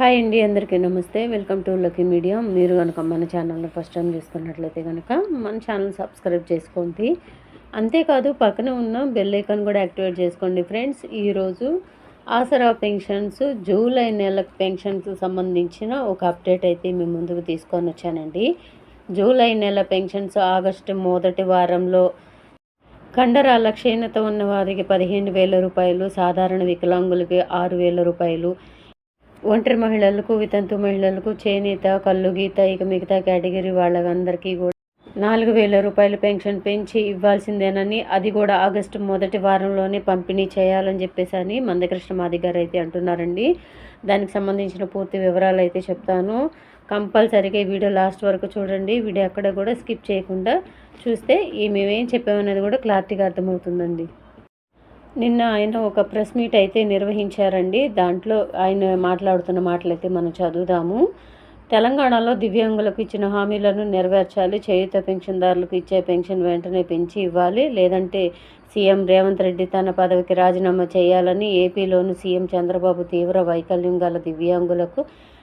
Hi అండి అందరికీ నమస్తే. Welcome to lucky media. మీరు కనుక మన ఛానల్ని ఫస్ట్ టైం చూస్తున్నట్లయితే కనుక మన ఛానల్ సబ్స్క్రైబ్ చేసుకోండి. అంతేకాదు పక్కన ఉన్న బెల్ ఐకాన్ కూడా యాక్టివేట్ చేసుకోండి ఫ్రెండ్స్. ఈరోజు ఆసరా పెన్షన్స్ జూలై నెల పెన్షన్స్ సంబంధించిన ఒక అప్డేట్ అయితే మేము ముందుకు తీసుకొని వచ్చానండి. జూలై నెల పెన్షన్స్ ఆగస్టు మొదటి వారంలో కండరాల క్షీణత ఉన్న వారికి పదిహేను వేల రూపాయలు సాధారణ వికలాంగులకి ఆరు వేల రూపాయలు ఒంటరి మహిళలకు వితంతు మహిళలకు చేనేత కళ్ళు గీత ఇక మిగతా కేటగిరీ వాళ్ళందరికీ కూడా నాలుగు వేల రూపాయలు పెన్షన్ పెంచి ఇవ్వాల్సిందేనని అది కూడా ఆగస్టు మొదటి వారంలోనే పంపిణీ చేయాలని చెప్పేసి అని మందకృష్ణ మాది గారు అయితే అంటున్నారండి. దానికి సంబంధించిన పూర్తి వివరాలు అయితే చెప్తాను. కంపల్సరీగా ఈ వీడియో లాస్ట్ వరకు చూడండి. వీడియో అక్కడ కూడా స్కిప్ చేయకుండా చూస్తే ఈ మేమేం చెప్పామనేది కూడా క్లారిటీగా అర్థమవుతుందండి. నిన్న ఆయన ఒక ప్రెస్ మీట్ అయితే నిర్వహించారండి. దాంట్లో ఆయన మాట్లాడుతున్న మాటలైతే మనం చదువుదాము. తెలంగాణలో దివ్యాంగులకు ఇచ్చిన హామీలను నెరవేర్చాలి చేయుత పెన్షన్దారులకు ఇచ్చే పెన్షన్ వెంటనే పెంచి ఇవ్వాలి లేదంటే సీఎం రేవంత్ రెడ్డి తన పదవికి రాజీనామా చేయాలని ఏపీలోని సీఎం చంద్రబాబు తీవ్ర వైకల్యం గల దివ్యాంగులకు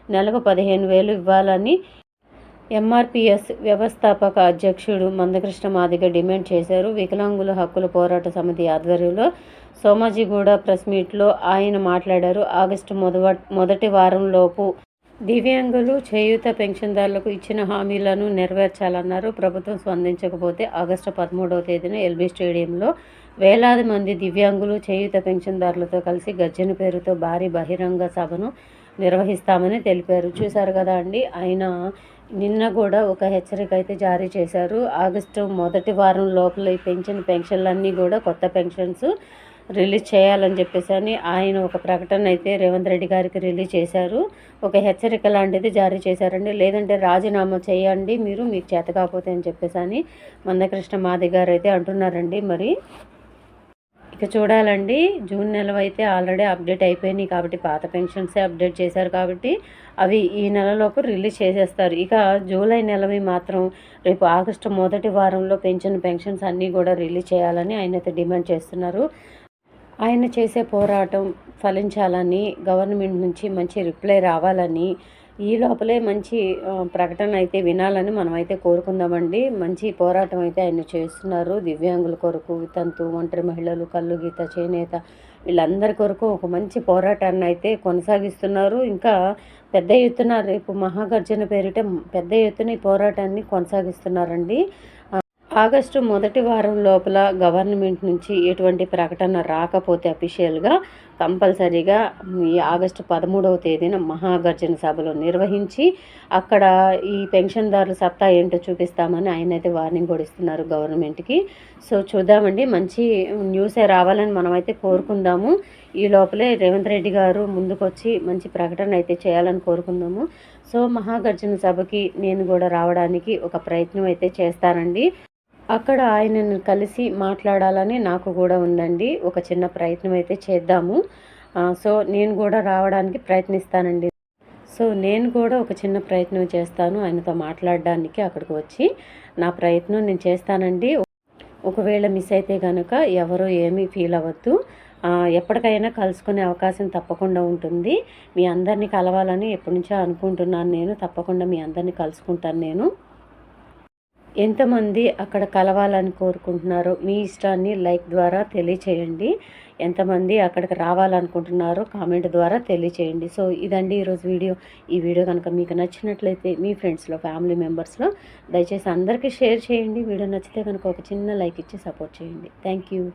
నెలకు పదిహేను వేలు ఇవ్వాలని ఎంఆర్పిఎస్ వ్యవస్థాపక అధ్యక్షుడు మందకృష్ణ మాదిగ డిమాండ్ చేశారు. వికలాంగుల హక్కుల పోరాట సమితి ఆధ్వర్యంలో సోమాజిగూడ ప్రెస్ మీట్లో ఆయన మాట్లాడారు. ఆగస్టు మొదవ మొదటి వారంలోపు దివ్యాంగులు చేయూత పెన్షన్దారులకు ఇచ్చిన హామీలను నెరవేర్చాలన్నారు. ప్రభుత్వం స్పందించకపోతే ఆగస్టు పదమూడవ తేదీన ఎల్బీ స్టేడియంలో వేలాది మంది దివ్యాంగులు చేయూత పెన్షన్దారులతో కలిసి గర్జన పేరుతో భారీ బహిరంగ సభను నిర్వహిస్తామని తెలిపారు. చూశారు కదా అండి ఆయన నిన్న కూడా ఒక హెచ్చరిక అయితే జారీ చేశారు. ఆగస్టు మొదటి వారం లోపల ఈ పెన్షన్ పెన్షన్లన్నీ కూడా కొత్త పెన్షన్స్ రిలీజ్ చేయాలని చెప్పేసి అని ఆయన ఒక ప్రకటన అయితే రేవంత్ రెడ్డి గారికి రిలీజ్ చేశారు. ఒక హెచ్చరిక లాంటిది జారీ చేశారండి. లేదంటే రాజీనామా చేయండి మీరు మీకు చేత కాకపోతే అని చెప్పేసి అని మందకృష్ణ మాది గారు అయితే అంటున్నారండి. మరి ఇక చూడాలండి. జూన్ నెల అయితే ఆల్రెడీ అప్డేట్ అయిపోయినాయి కాబట్టి పాత పెన్షన్సే అప్డేట్ చేశారు కాబట్టి అవి ఈ నెలలోపు రిలీజ్ చేసేస్తారు. ఇక జూలై నెలవి మాత్రం రేపు ఆగస్టు మొదటి వారంలో పెన్షన్ పెన్షన్స్ అన్నీ కూడా రిలీజ్ చేయాలని ఆయన అయితే డిమాండ్ చేస్తున్నారు. ఆయన చేసే పోరాటం ఫలించాలని గవర్నమెంట్ నుంచి మంచి రిప్లై రావాలని ఈ లోపలే మంచి ప్రకటన అయితే వినాలని మనమైతే కోరుకుందామండి. మంచి పోరాటం అయితే ఆయన చేస్తున్నారు. దివ్యాంగుల కొరకు వితంతు ఒంటరి మహిళలు కళ్ళు గీత చేనేత వీళ్ళందరి కొరకు ఒక మంచి పోరాటాన్ని అయితే కొనసాగిస్తున్నారు. ఇంకా పెద్ద ఎత్తున రేపు మహాగర్జన పేరిట పెద్ద ఎత్తున ఈ పోరాటాన్ని కొనసాగిస్తున్నారండి. ఆగస్టు మొదటి వారం లోపల గవర్నమెంట్ నుంచి ఎటువంటి ప్రకటన రాకపోతే అఫీషియల్గా కంపల్సరీగా ఈ ఆగస్టు పదమూడవ తేదీన మహాగర్జన సభలు నిర్వహించి అక్కడ ఈ పెన్షన్దారుల సత్తా ఏంటో చూపిస్తామని ఆయన అయితే వార్నింగ్ కూడా ఇస్తున్నారు గవర్నమెంట్కి. సో చూద్దామండి. మంచి న్యూసే రావాలని మనమైతే కోరుకుందాము. ఈ లోపలే రేవంత్ రెడ్డి గారు ముందుకొచ్చి మంచి ప్రకటన అయితే చేయాలని కోరుకుందాము. సో మహాగర్జన సభకి నేను కూడా రావడానికి ఒక ప్రయత్నం అయితే చేస్తానండి. అక్కడ ఆయనను కలిసి మాట్లాడాలని నాకు కూడా ఉందండి. ఒక చిన్న ప్రయత్నం అయితే చేద్దాము. సో నేను కూడా రావడానికి ప్రయత్నిస్తానండి. సో నేను కూడా ఒక చిన్న ప్రయత్నం చేస్తాను ఆయనతో మాట్లాడడానికి అక్కడికి వచ్చి. నా ప్రయత్నం నేను చేస్తానండి. ఒకవేళ మిస్ అయితే కనుక ఎవరు ఏమీ ఫీల్ అవ్వద్దు. ఎప్పటికైనా కలుసుకునే అవకాశం తప్పకుండా ఉంటుంది. మీ అందరినీ కలవాలని ఎప్పటి నుంచో అనుకుంటున్నాను నేను. తప్పకుండా మీ అందరినీ కలుసుకుంటాను నేను. ఎంతమంది అక్కడ కలవాలని కోరుకుంటున్నారో మీ ఇష్టాన్ని లైక్ ద్వారా తెలియచేయండి. ఎంతమంది అక్కడికి రావాలనుకుంటున్నారో కామెంట్ ద్వారా తెలియచేయండి. సో ఇదండి ఈరోజు వీడియో. ఈ వీడియో కనుక మీకు నచ్చినట్లయితే మీ ఫ్రెండ్స్లో ఫ్యామిలీ మెంబర్స్లో దయచేసి అందరికీ షేర్ చేయండి. వీడియో నచ్చితే కనుక ఒక చిన్న లైక్ ఇచ్చి సపోర్ట్ చేయండి. Thank you.